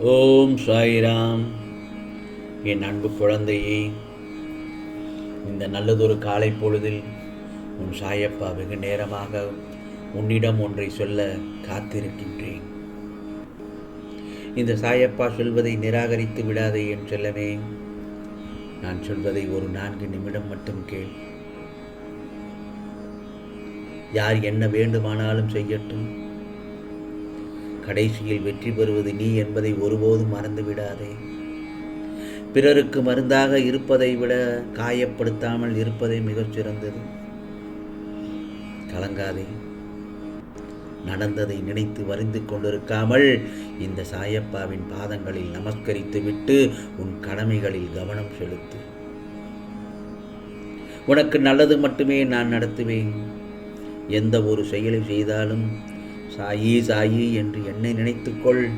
ஓம் சாய்ராம். என் அன்பு குழந்தையே இந்த நல்லதொரு காலை பொழுதில் உன் சாயப்பா வெகு நேரமாக உன்னிடம் ஒன்றை சொல்ல காத்திருக்கின்றேன். இந்த சாயப்பா சொல்வதை நிராகரித்து விடாதே என் செல்லமே. நான் சொல்வதை ஒரு நான்கு நிமிடம் மட்டும் கேள். யார் என்ன வேண்டுமானாலும் செய்யட்டும். கடைசியில் வெற்றி பெறுவது நீ என்பதை ஒருபோதும் மறந்து விடாதே பிறருக்கு மருந்தாக இருப்பதை விட காயப்படுத்தாமல் இருப்பதே மிகச் சிறந்தது. கலங்காதே. நடந்ததை நினைத்து வருந்து கொண்டிருக்காமல் இந்த சாயப்பாவின் பாதங்களில் நமஸ்கரித்து விட்டு உன் கடமைகளில் கவனம் செலுத்து. உனக்கு நல்லது மட்டுமே நான் நடத்துவேன். எந்த ஒரு செயலை செய்தாலும் சாயி சாயி என்று என்னை நினைத்துக்கொள்.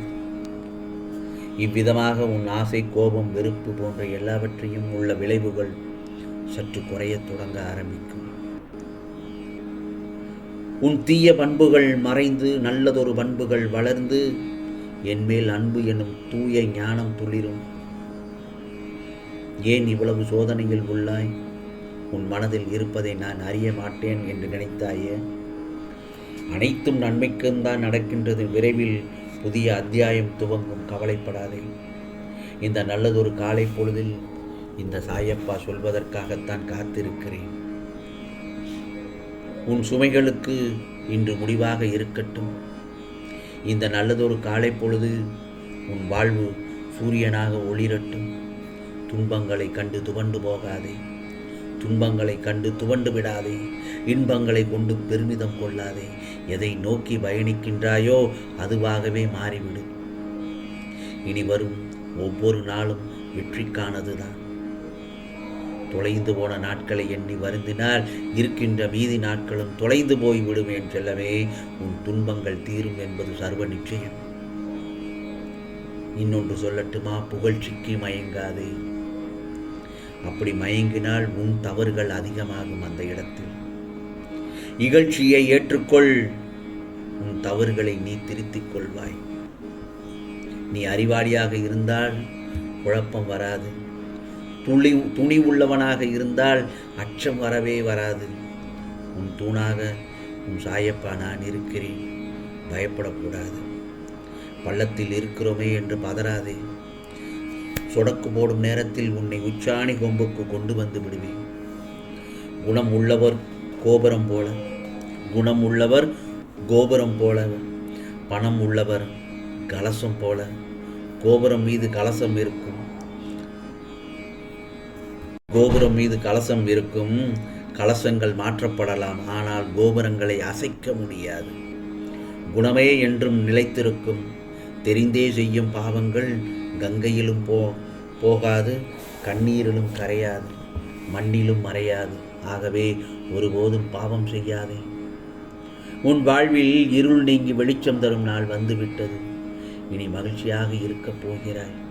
இவ்விதமாக உன் ஆசை கோபம் வெறுப்பு போன்ற எல்லாவற்றையும் உள்ள விளைவுகள் சற்று குறையத் தொடங்க ஆரம்பிக்கும். உன் தீய பண்புகள் மறைந்து நல்லதொரு பண்புகள் வளர்ந்து என்மேல் அன்பு எனும் தூய ஞானம் துளிரும். ஏன் இவ்வளவு சோதனையில் உள்ளாய்? உன் மனதில் இருப்பதை நான் அறிய மாட்டேன் என்று நினைத்தாயே? அனைத்தும் நன்மைக்கும் தான் நடக்கின்றது. விரைவில் புதிய அத்தியாயம் துவங்கும். கவலைப்படாதே. இந்த நல்லதொரு காலை பொழுதில் இந்த சாயப்பா சொல்வதற்காகத்தான் காத்திருக்கிறேன். உன் சுமைகளுக்கு இன்று முடிவாக இருக்கட்டும். இந்த நல்லதொரு காலை பொழுது உன் வாழ்வு சூரியனாக ஒளிரட்டும். துன்பங்களை கண்டு துவண்டு போகாதே. துன்பங்களை கண்டு துவண்டு விடாதே. இன்பங்களை கொண்டு பெருமிதம் கொள்ளாதே. எதை நோக்கி பயணிக்கின்றாயோ அதுவாகவே மாறிவிடு. இனி வரும் ஒவ்வொரு நாளும் வெற்றிக்கானதுதான். தொலைந்து போன நாட்களை எண்ணி வருந்தினால் இருக்கின்ற மீதி நாட்களும் தொலைந்து போய்விடும் விடுவேன் செல்லவே உன் துன்பங்கள் தீரும் என்பது சர்வ நிச்சயம். இன்னொன்று சொல்லட்டுமா? புகழ்ச்சிக்கு மயங்காதே. அப்படி மயங்கினால் உன் தவறுகள் அதிகமாகும் அந்த இடத்தில். இகழ்ச்சியை ஏற்றுக்கொள். உன் தவறுகளை நீ திருத்திக் கொள்வாய். நீ அறிவாளியாக இருந்தால் குழப்பம் வராது. துளி துணி உள்ளவனாக இருந்தால் அச்சம் வரவே வராது. உன் தூணாக உன் சாயப்பா நான் இருக்கிறேன். பயப்படக்கூடாது. பள்ளத்தில் இருக்கிறோமே என்று பதறாதே. சொடக்கு போடும் நேரத்தில் உன்னை உச்சாணி கொம்புக்கு கொண்டு வந்து விடுவேன். குணம் உள்ளவர் கோபுரம் போல குணம் உள்ளவர் கோபுரம் போல பணம் உள்ளவர் கலசம் போல கோபுரம் மீது கலசம் இருக்கும். கோபுரம் மீது கலசம் இருக்கும். கலசங்கள் மாற்றப்படலாம் ஆனால் கோபுரங்களை அசைக்க முடியாது. குணமே என்றும் நிலைத்திருக்கும். தெரிந்தே செய்யும் பாவங்கள் கங்கையிலும் போ போகாது கண்ணீரிலும் கரையாது மண்ணிலும் மறையாது. ஆகவே ஒருபோதும் பாவம் செய்யாதே. உன் வாழ்வில் இருள் நீங்கி வெளிச்சம் தரும் நாள் வந்துவிட்டது. இனி மகிழ்ச்சியாக இருக்கப் போகிறாய்.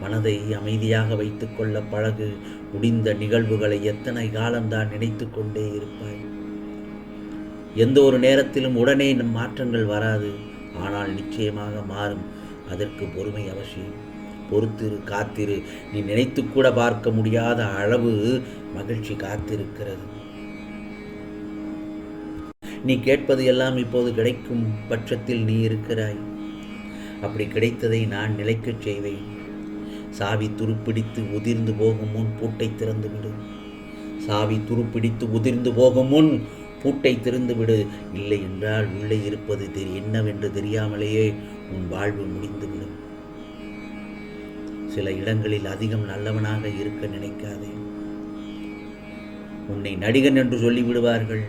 மனதை அமைதியாக வைத்துக்கொள்ள பழகு. முடிந்த நிகழ்வுகளை எத்தனை காலம்தான் நினைத்து கொண்டே இருப்பாய். எந்த ஒரு நேரத்திலும் உடனே நம் மாற்றங்கள் வராது. ஆனால் நிச்சயமாக மாறும். அதற்கு பொறுமை அவசியம். பொறுத்திரு காத்திரு. நீ நினைத்து கூட பார்க்க முடியாத அளவு மகிழ்ச்சி காத்திருக்கிறது. நீ கேட்பது எல்லாம் இப்போது கிடைக்கும் பட்சத்தில் நீ இருக்கிறாய். அப்படி கிடைத்ததை நான் நிலைக்கச் செய்வேன். சாவி துருப்பிடித்து உதிர்ந்து போகும் முன் பூட்டை திறந்து விடு சாவி துருப்பிடித்து உதிர்ந்து போகும் முன் பூட்டை திறந்து விடு இல்லை என்றால் உள்ளே இருப்பது தெரி என்னவென்று தெரியாமலேயே உன் வாழ்வு முடிந்துவிடும். சில இடங்களில் அதிகம் நல்லவனாக இருக்க நினைக்காதே. உன்னை நடிகன் என்று சொல்லிவிடுவார்கள்.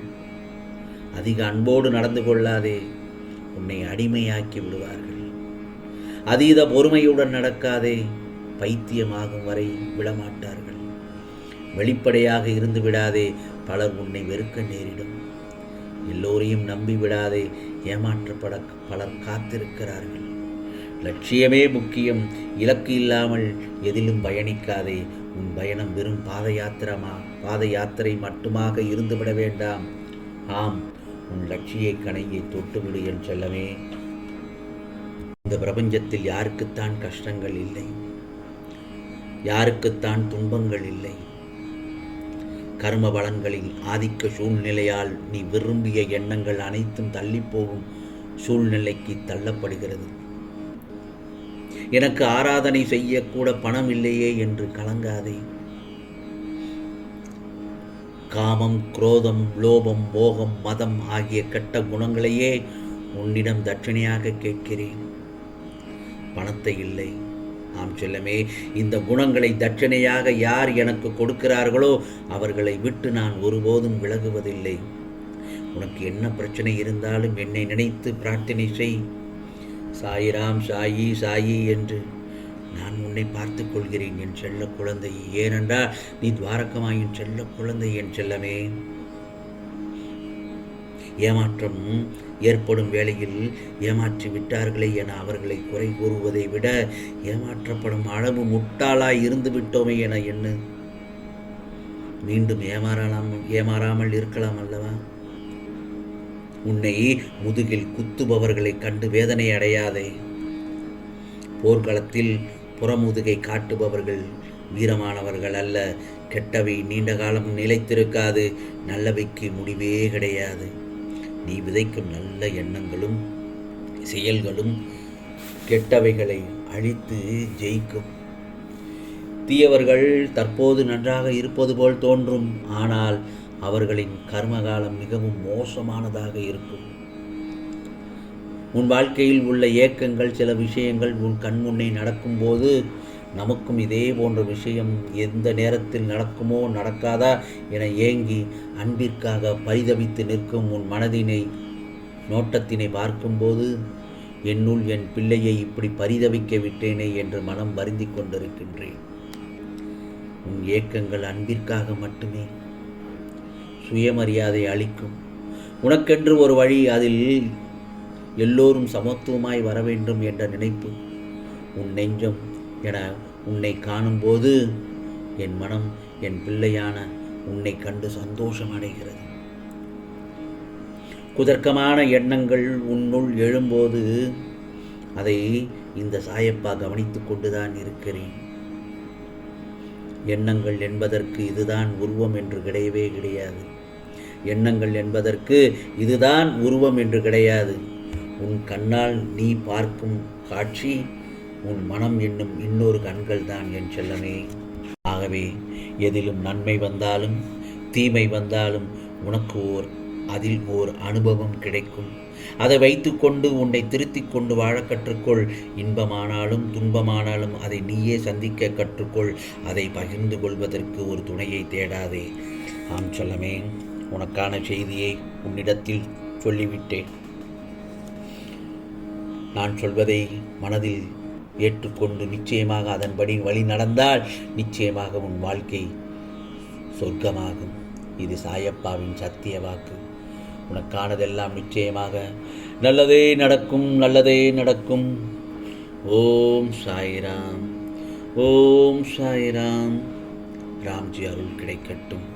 அதிக அன்போடு நடந்து கொள்ளாதே. உன்னை அடிமையாக்கி விடுவார்கள். அதீத பொறுமையுடன் நடக்காதே. பைத்தியமாகும் வரை விடமாட்டார்கள். வெளிப்படையாக இருந்து விடாதே. பலர் உன்னை வெறுக்க நேரிடும். எல்லோரையும் நம்பி விடாதே. ஏமாற்றப்பட பலர் காத்திருக்கிறார்கள். லட்சியமே முக்கியம். இலக்கு இல்லாமல் எதிலும் பயணிக்காதே. உன் பயணம் வெறும் பாத யாத்திரமா? பாத யாத்திரை மட்டுமாக இருந்துவிட வேண்டாம். ஆம் உன் லட்சிய கணையை தொட்டுவிடு என் செல்லமே. இந்த பிரபஞ்சத்தில் யாருக்குத்தான் கஷ்டங்கள் இல்லை. யாருக்குத்தான் துன்பங்கள் இல்லை. கர்ம வளங்களின் ஆதிக்க சூழ்நிலையால் நீ விரும்பிய எண்ணங்கள் அனைத்தும் தள்ளிப்போகும் சூழ்நிலைக்கு தள்ளப்படுகிறது. எனக்கு ஆராதனை செய்யக்கூட பணம் இல்லையே என்று கலங்காதே. காமம் குரோதம் லோபம் மோகம் மதம் ஆகிய கெட்ட குணங்களையே உன்னிடம் தட்சிணையாக கேட்கிறேன். பணத்தை இல்லை. ஆம் செல்லமே இந்த குணங்களை தட்சணையாக யார் எனக்கு கொடுக்கிறார்களோ அவர்களை விட்டு நான் ஒருபோதும் விலகுவதில்லை. உனக்கு என்ன பிரச்சனை இருந்தாலும் என்னை நினைத்து பிரார்த்தனை செய். சாயிராம் சாயி சாயி என்று நான் உன்னை பார்த்து கொள்கிறேன். என் செல்ல குழந்தை ஏனென்றால் நீ துவாரகமாயின் செல்ல குழந்தை என் செல்லமே. ஏமாற்றம் ஏற்படும் வேளையில் ஏமாற்றி விட்டார்களே என அவர்களை குறை கூறுவதை விட ஏமாற்றப்படும் அளவு முட்டாளாய் இருந்து விட்டோமே என எண்ணு. மீண்டும் ஏமாறலாம் ஏமாறாமல் இருக்கலாம் அல்லவா? உன்னை முதுகில் குத்துபவர்களை கண்டு வேதனை அடையாதே. போர்க்களத்தில் புறமுதுகை காட்டுபவர்கள் வீரமானவர்கள் அல்ல. கெட்டவை நீண்ட காலம் நிலைத்திருக்காது. நல்லவைக்கு முடிவே கிடையாது. நீ விதைக்கும் நல்ல எண்ணங்களும் செயல்களும் கெட்டவைகளை அழித்து ஜெயிக்கும். தீயவர்கள் தற்போது நன்றாக இருப்பது போல் தோன்றும். ஆனால் அவர்களின் கர்மகாலம் மிகவும் மோசமானதாக இருக்கும். உன் வாழ்க்கையில் உள்ள ஏக்கங்கள் சில விஷயங்கள் உன் கண்முன்னே நடக்கும்போது நமக்கும் இதே போன்ற விஷயம் எந்த நேரத்தில் நடக்குமோ நடக்காதா என ஏங்கி அன்பிற்காக பரிதவித்து நிற்கும் உன் மனதினை நோட்டத்தினை பார்க்கும்போது என்னுள் என் பிள்ளையை இப்படி பரிதவிக்க விட்டேனே என்று மனம் வருந்தி கொண்டிருக்கின்றேன். உன் ஏக்கங்கள் அன்பிற்காக மட்டுமே சுயமரியாதை அளிக்கும். உனக்கென்று ஒரு வழி அதில் எல்லோரும் சமத்துவமாய் வர வேண்டும் என்ற நினைப்பு. உன் நெஞ்சம் என உன்னை காணும்போது என் மனம் என் பிள்ளையான உன்னை கண்டு சந்தோஷம் அடைகிறது. குதர்க்கமான எண்ணங்கள் உன்னுள் எழும்போது அதை இந்த சாயப்பா கவனித்து கொண்டுதான் இருக்கிறேன். எண்ணங்கள் என்பதற்கு இதுதான் உருவம் என்று கிடையவே கிடையாது. எண்ணங்கள் என்பதற்கு இதுதான் உருவம் என்று கிடையாது. உன் கண்ணால் நீ பார்க்கும் காட்சி உன் மனம் என்னும் இன்னொரு கண்கள் தான் என் செல்லமே. ஆகவே எதிலும் நன்மை வந்தாலும் தீமை வந்தாலும் உனக்கு ஓர் அதில் ஓர் அனுபவம் கிடைக்கும். அதை வைத்துக்கொண்டு உன்னை திருத்திக் கொண்டு வாழ கற்றுக்கொள். இன்பமானாலும் துன்பமானாலும் அதை நீயே சந்திக்க கற்றுக்கொள். அதை பகிர்ந்து கொள்வதற்கு ஒரு துணையை தேடாதே. ஆம் சொல்லமே. உனக்கான செய்தியை உன்னிடத்தில் சொல்லிவிட்டேன். நான் சொல்வதை மனதில் ஏற்றுக்கொண்டு நிச்சயமாக அதன்படி வழி நடந்தால் நிச்சயமாக உன் வாழ்க்கை சொர்க்கமாகும். இது சாயப்பாவின் சத்திய வாக்கு. உனக்கானதெல்லாம் நிச்சயமாக நல்லதே நடக்கும் நல்லதே நடக்கும். ஓம் சாய்ராம் ஓம் சாய்ராம். ராம்ஜி அருள் கிடைக்கட்டும்.